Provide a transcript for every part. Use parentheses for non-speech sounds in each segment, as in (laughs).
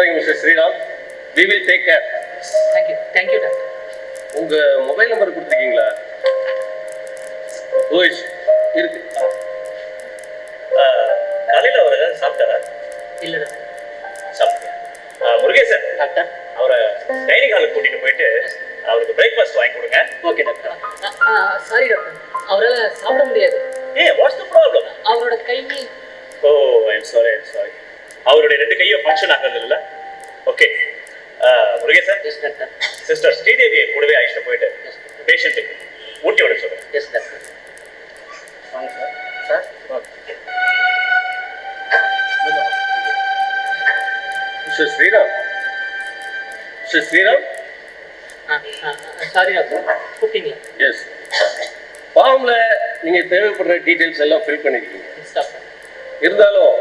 போறீங்க mister Sriram. We will take care thank you thank you doctor உங்க mobile number கொடுத்துருக்கீங்களா? ஓய்ஸ் இருக்கு. காலையில் அவர் ஏதாவது சாப்பிட்டாரா? இல்லை டாக்டர் சாப்பிட்டியா ஆ, முருகேசன். டாக்டர் அவரை டைனிங் ஹாலுக்கு கூட்டிட்டு போயிட்டு அவருக்கு பிரேக்ஃபாஸ்ட் வாங்கி கொடுங்க. ஓகே டாக்டர் சாரி டாக்டர் அவரால் சாப்பிட முடியாது. ஏ வாட்ஸ் த ப்ராப்ளம் அவரோட கை oh I'm sorry I'm sorry அவருடைய ரெண்டு கையும் ஃபங்க்ஷன் ஆகிறது இல்ல முருகேசன் எஸ் டாக்டர் சிஸ்டர் ஸ்ரீதேவியை கூடவே அழைச்சிட்டு போயிட்டு பேஷண்ட்டுக்கு ஊட்டி விட சொல்லுங்க எஸ் டாக்டர் வாங்க sir. Sir? Sriram. Mister Sriram? Sorry doctor கூப்பிட்டீங்களா? எஸ் ஃபார்ம்ல நீங்க தேவைப்படுற டீடைல்ஸ் எல்லாம் ஃபில் டாக்டர் இருந்தாலும்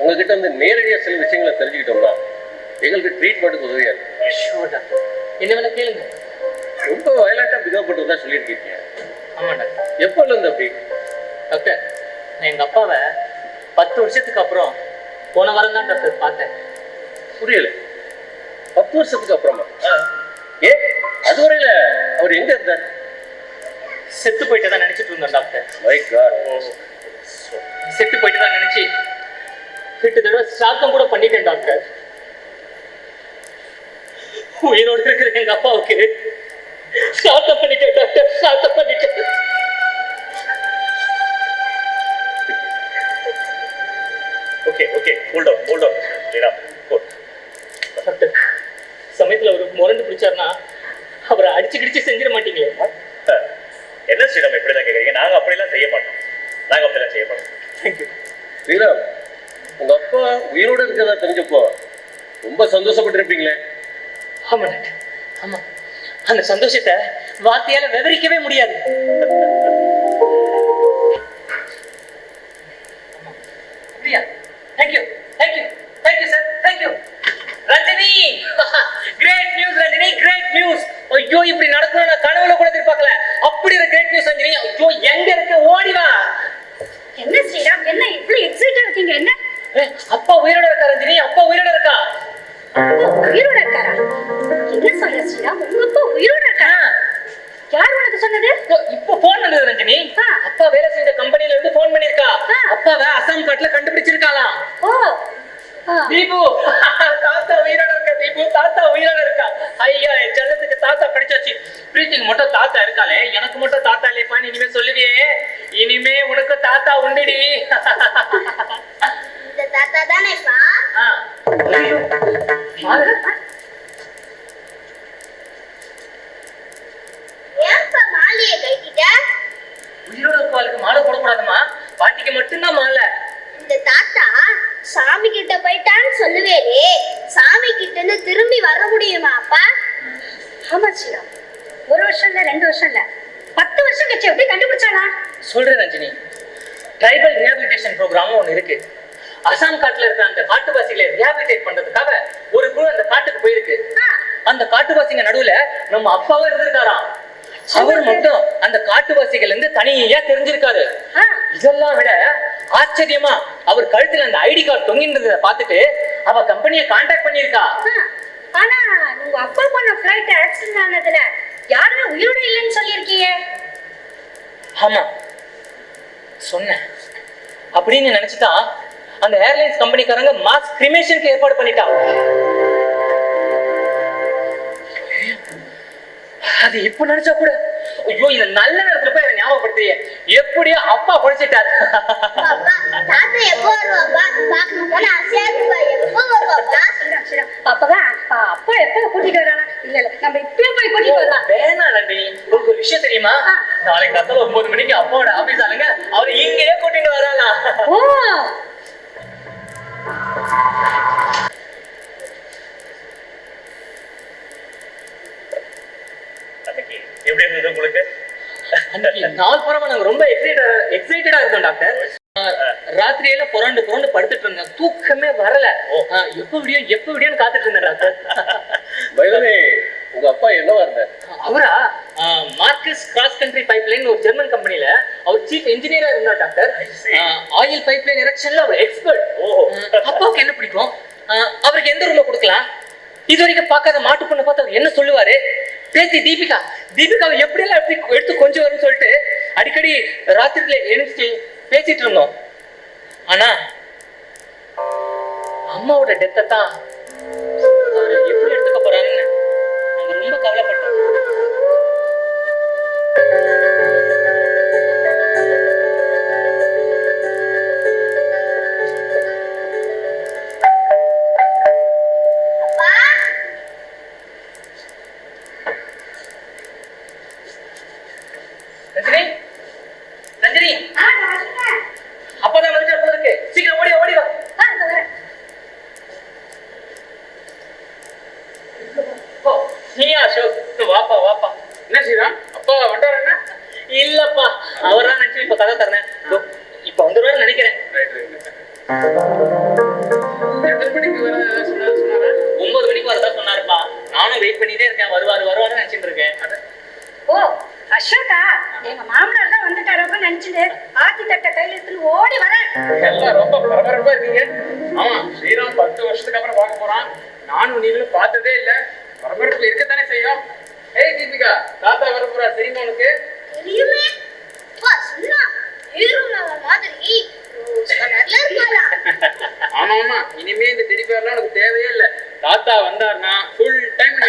உங்ககிட்ட வந்து நேரடியாக சில விஷயங்களை தெரிஞ்சுக்கிட்டோம்னா எங்களுக்கு ட்ரீட்மெண்ட்டுக்கு உதவியா இருக்கும். ஷூர் டாக்டர் என்ன வேணா கேளுங்க. ரொம்ப வயலண்டா பிகவ் பண்ணுறதா சொல்லியிருக்கீங்க. ஆமாம் டாக்டர் எப்போல இருந்து அப்படி? டாக்டர் நான் எங்கள் அப்பாவை பத்து வருஷத்துக்கு அப்புறம் போன வாரம் தான் டாக்டர் பார்த்தேன். புரியல. பத்து வருஷத்துக்கு அப்புறமா? ஏ அதுவரையில அவர் எங்க இருந்தார்? செத்து போயிட்டு தான் நினைச்சிட்டு இருந்தேன் டாக்டர். மை காட் செத்து போயிட்டு தான் நினைச்சு எட்டு தடவை சாத்தம் கூட பண்ணிட்டேன் டாக்டர். உயிரோடு இருக்கிற எங்க அப்பாவுக்கு. சாத்தம் பண்ணிட்டேன் டாக்டர் சாத்தம் பண்ணிட்டேன். Okay okay hold on hold on Sriram Good. Doctor சமயத்துல அவர் முரண்டு பிடிச்சாருன்னா அவரை அடிச்சு கிடிச்சு செஞ்சிட மாட்டீங்களே? என்ன ஸ்ரீராம் இப்படி தான் கேட்குறீங்க நாங்கள் அப்படிலாம் செய்ய மாட்டோம். நாங்கள் அப்படிலாம் செய்ய மாட்டோம். தேங்க்யூ ஸ்ரீராம் உங்க அப்பா உயிரோட இருக்கிறதா தெரிஞ்சப்போ ரொம்ப சந்தோஷப்பட்டிருப்பீங்களே? ஆமா ஆமா. அந்த சந்தோஷத்தை வார்த்தையால விவரிக்கவே முடியாது. அப்படியா? Thank you thank you thank you sir thank you Ranjini great news Ranjini great news ஐயோ இப்படி நடக்கணும் நான் கனவுல கூட எதிர்பார்க்கல. அப்படி ஒரு கிரேட் நியூஸ் ரஞ்சினி ஐயோ எங்க இருக்க? ஓடி வா. என்ன ஸ்ரீராம்? என்ன இவ்வளவு எக்ஸைட்டா இருக்கீங்க? என்ன? அப்பா உயிரோட இருக்கா ரஞ்சினி அப்பா உயிரோட இருக்கா? உயிரோட இருக்காரா? என்ன சொல்ற ஸ்ரீராம்? உங்க அப்பா உயிரோட ஆ. இருக்காரா? யார் உனக்கு சொன்னது? இப்போ போன் வந்தது ரஞ்சினி. அப்பா வேலை செஞ்ச கம்பெனில இருந்து போன் பண்ணிருக்கா. அப்பாவை அசாம் காட்டுல கண்டுபிடிச்சிருக்காளாம். தீபு (laughs) தாத்தா உயிரோட இருக்கா தீபு? தாத்தா உயிரோட இருக்கா? ஐயா என் செல்லத்துக்கு தாத்தா படிச்சாச்சு. பிரீத்திக்கு மட்டும் தாத்தா இருக்காளே. எனக்கு மட்டும் தாத்தா இல்லையப்பான்னு இனிமே சொல்லுவியே. இனிமே உனக்கு தாத்தா உண்டுடி. இந்த தாத்தா தானேப்பா. உயிரோட இருக்கவாளுக்கு மாலை போடக்கூடாதுமா? பாட்டிக்கு மட்டும்தான் மாலை. இந்த தாத்தா சாமி கிட்ட போயிட்டான்னு சொல்லுவேரே சாமி கிட்ட இருந்து திரும்பி வர முடியுமா அப்பா? ஆமா ஒரு வருஷம் இல்ல ரெண்டு வருஷம் இல்ல. பத்து வருஷம் கழிச்சு எப்படி கண்டுபிடிச்சாளா? சொல்றேன் ரஞ்சினி. ட்ரைபல் ரிஹாபிலிட்டேஷன் ப்ரோக்ராம் ஒன்று இருக்கு. அசாம் காட்டுல இருக்க அந்த காட்டுவாசிகளை ரிஹாபிலிட்டேட் பண்றதுக்காக ஒரு குழு அந்த காட்டுக்கு போயிருக்கு. அந்த காட்டுவாசிங்க நடுவுல நம்ம அப்பாவும் இருந்திருக்காராம். அவர் மட்டும் அந்த காட்டுவாசிகள் இருந்து தனியா தெரிஞ்சிருக்காரு. இதெல்லாம் விட ஆச்சரியமா அவர் கழுத்துல அந்த ஐடி கார்டு தொங்கின்றத பார்த்துட்டு அவ கம்பெனியை காண்டாக்ட் பண்ணியிருக்கா. ஆ, ஆனா உங்க அப்பா போன ஃபிளைட் ஆக்சிடென்ட் ஆனதுல யாருமே உயிரோட இல்லைன்னு சொல்லியிருக்கீங்க. ஆமா. சொன்னேன். அப்படின்னு நினைச்சுதான் அந்த ஏர்லைன்ஸ் கம்பெனிக்காரங்க மாஸ் கிரிமேஷனுக்கு ஏற்பாடு பண்ணிட்டா அது இப்ப நினைச்சா கூட ஐயோ இந்த நல்ல நேரத்துல போய் எனக்கு ஞாபகப்படுத்திய எப்படியோ அப்பா படிச்சிட்டாரு அப்பா எப்போ கூட்டிட்டு வரானா இல்ல இல்ல. நம்ம இப்பவே போய் கூட்டிட்டு வரலாம். நந்தினி உங்களுக்கு ஒரு விஷயம் தெரியுமா. நாளைக்கு காத்தால ஒன்பது மணிக்கு அப்பாவோட ஆபீஸ் ஆளுங்க அவர் இங்கேயே கூட்டிட்டு வரானா எப்படி இருந்தது உங்களுக்கு? அன்னைக்கு நாள் பூரா நாங்க ரொம்ப எக்ஸைட்டா எக்ஸைட்டடா இருந்தோம் டாக்டர். ராத்திரியில புரண்டு புரண்டு படுத்துட்டு இருந்தேன் தூக்கமே வரல. எப்ப விடியும் எப்ப விடியும்னு காத்துட்டு இருந்தேன் டாக்டர். உங்க அப்பா என்னவா இருந்தார்? அவரா? மார்க்கஸ் கிராஸ் கண்ட்ரி பைப்லைன் ஒரு ஜெர்மன் கம்பெனில அவர் சீஃப் இன்ஜினியரா இருந்தார் டாக்டர். ஆயில் பைப்லைன் எரெக்ஷன்ல அவர் எக்ஸ்பர்ட் அப்பாவுக்கு என்ன பிடிக்கும்? அவருக்கு எந்த ரூம்ல கொடுக்கலாம்? இது வரைக்கும் பார்க்காத மாட்டு பொண்ணை பார்த்து அவர் என்ன சொல்லுவாரு? பேசி தீபிகா தீபிகாவை எப்படியெல்லாம் எப்படி எடுத்து கொஞ்சம் வரும்னு சொல்லிட்டு அடிக்கடி ராத்திரில எழுந்துச்சு பேசிட்டு இருந்தோம். ஆனா அம்மாவோட டெத்தை தான் ஒன்பது மணிக்கு வரதா சொன்னாருப்பா. நானும் வெயிட் பண்ணிட்டே இருக்கேன். வருவாரு வருவாருன்னு நினைச்சிட்டு இருக்கேன். ஓ அசோகா எங்க மாமனார் தான் வந்துட்டாரப்ப நினைச்சுட்டு ஆத்தி தட்ட கையில எடுத்துட்டு ஓடி வரேன் எல்லாம் ரொம்ப பரபரப்பா இருக்கீங்க. ஆமா ஸ்ரீராம் பத்து வருஷத்துக்கு அப்புறம் பார்க்க போறான். நானும் நீங்களும் பார்த்ததே இல்ல. பரபரப்பு இருக்கத்தானே செய்யும். ஏய் தீபிகா தாத்தா வர போறா தெரியுமா உனக்கு? தெரியுமே? சொன்னா. மாதிரி ஆமா ஆமா இனிமே இந்த டெடி பேர்லாம் எனக்கு தேவையே இல்ல. தாத்தா வந்தாருன்னா ஃபுல் டைம் நீ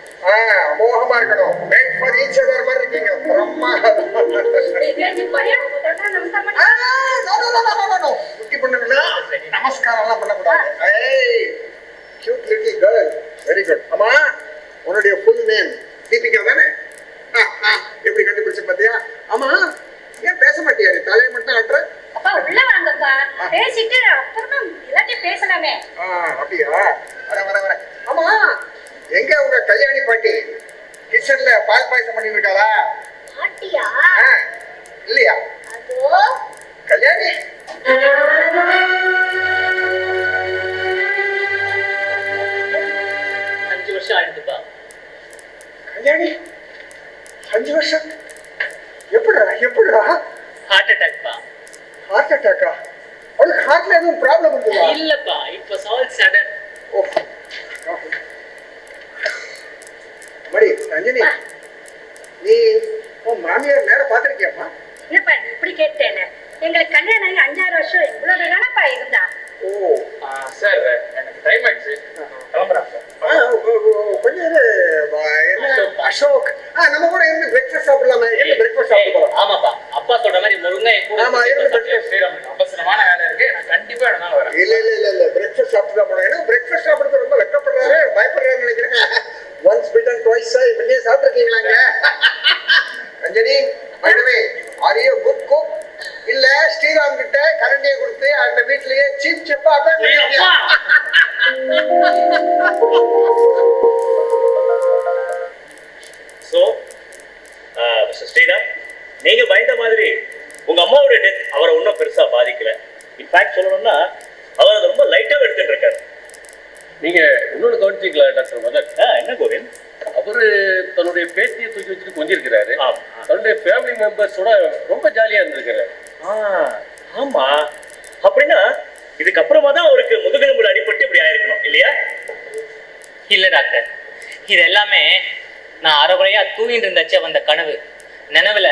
பண்ணுங்க ah, ah, மோகமா இருக்கணும். Other மாதிரி இருக்கீங்க. நமஸ்காரம் no. குட்டி பொண்ணுங்களா? நமஸ்காரம்லாம் பண்ணக்கூடாது. ஏய் cute little girl very good அம்மா உன்னுடைய ஃபுல் நேம் தீபிகா தானே? எப்படி கண்டுபிடிச்ச பாத்தியா? ஆமா ஏன் பேச மாட்டியா நீ? தலையை மட்டும் ஆட்டுற அப்பா உள்ள வாங்கப்பா. பேசிட்டு அப்புறமா எல்லாத்தையும் பேசலாமே. அப்படியா? வர வர வர. ஆமா எங்க உங்க கல்யாணி பாட்டி? கிச்சன்ல பால் பாயசம் பண்ணிட்டு இருக்காளா பாட்டியா இல்லையா? அதோ. கல்யாணி? அஞ்சு வருஷம் ஆயிடுதுப்பா கல்யாணி அஞ்சு வருஷம்? எப்படிடா எப்படிடா? ஹார்ட் அட்டாக்ப்பா ஹார்ட் அட்டாக்கா அவளுக்கு ஹார்ட்ல எதுவும் ப்ராப்ளம் இருக்குதா இல்லப்பா வாஸ் ஆல் சடன் ஓ மடி ரஞ்சனி நீ உன் மாமியார் நேரம் பார்த்திருக்கியாப்பா என்னப்பா நீ இப்படி கேட்டேன்னு? எங்களுக்கு கல்யாணம் ஆகி அஞ்சாறு வருஷம் இவ்வளவு தானப்பா இருந்தா. ஓ. சார் எனக்கு டைம் ஆயிடுச்சு. கிளம்புறேன் கொஞ்சம் என்ன? அசோக். நம்ம கூட இருந்து பிரேக்ஃபாஸ்ட் சாப்பிடலாமே. என்ன பிரேக்ஃபாஸ்ட் சாப்பிட்டு போலாம். ஆமாப்பா. அப்பா சொல்ற மாதிரி முருங்கை என் கூட ஆமா, இருந்து. ஸ்ரீராம் எனக்கு அவசரமான வேலை இருக்கு. நான் கண்டிப்பா இடம்னாலும் வரேன் இல்ல இல்ல இல்ல இல்ல. பிரேக்ஃபாஸ்ட் சாப்பிட்டு தான் ஏன்னா பிரேக்ஃபாஸ்ட் முன்னே சாப்பிட்டுருக்கீங்களாங்க Ranjani you a good cook? இல்ல ஸ்ரீராம் கிட்ட கரண்டியை கொடுத்து அந்த வீட்லயே சீப் செப்பா ஸோ மிஸ்டர் ஸ்ரீராம் நீங்க பயந்த மாதிரி உங்க அம்மாவோட டெத் அவரை ஒன்றும் பெருசா பாதிக்கல. இன்ஃபேக்ட் சொல்லணும்னா அவர் அதை ரொம்ப லைட்டாக எடுத்துட்டு இருக்காரு. நீங்க இன்னொன்னு கவனிச்சீங்களா டாக்டர் மதன் என்ன கோவிந்த் அவரு தன்னுடைய பேத்தியை தூக்கி வச்சுட்டு கொஞ்சிருக்கிறாரு. தன்னுடைய ஃபேமிலி மெம்பர்ஸோட ரொம்ப ஜாலியா இருந்திருக்கிறாரு. ஆமா. அப்படின்னா இதுக்கப்புறமா தான் அவருக்கு முதுகெலும்புல அடிபட்டு இப்படி ஆயிருக்கணும் இல்லையா? இல்ல டாக்டர். இது எல்லாமே நான் அரைகுறையா தூங்கிட்டு இருந்தச்ச வந்த கனவு. நினைவுல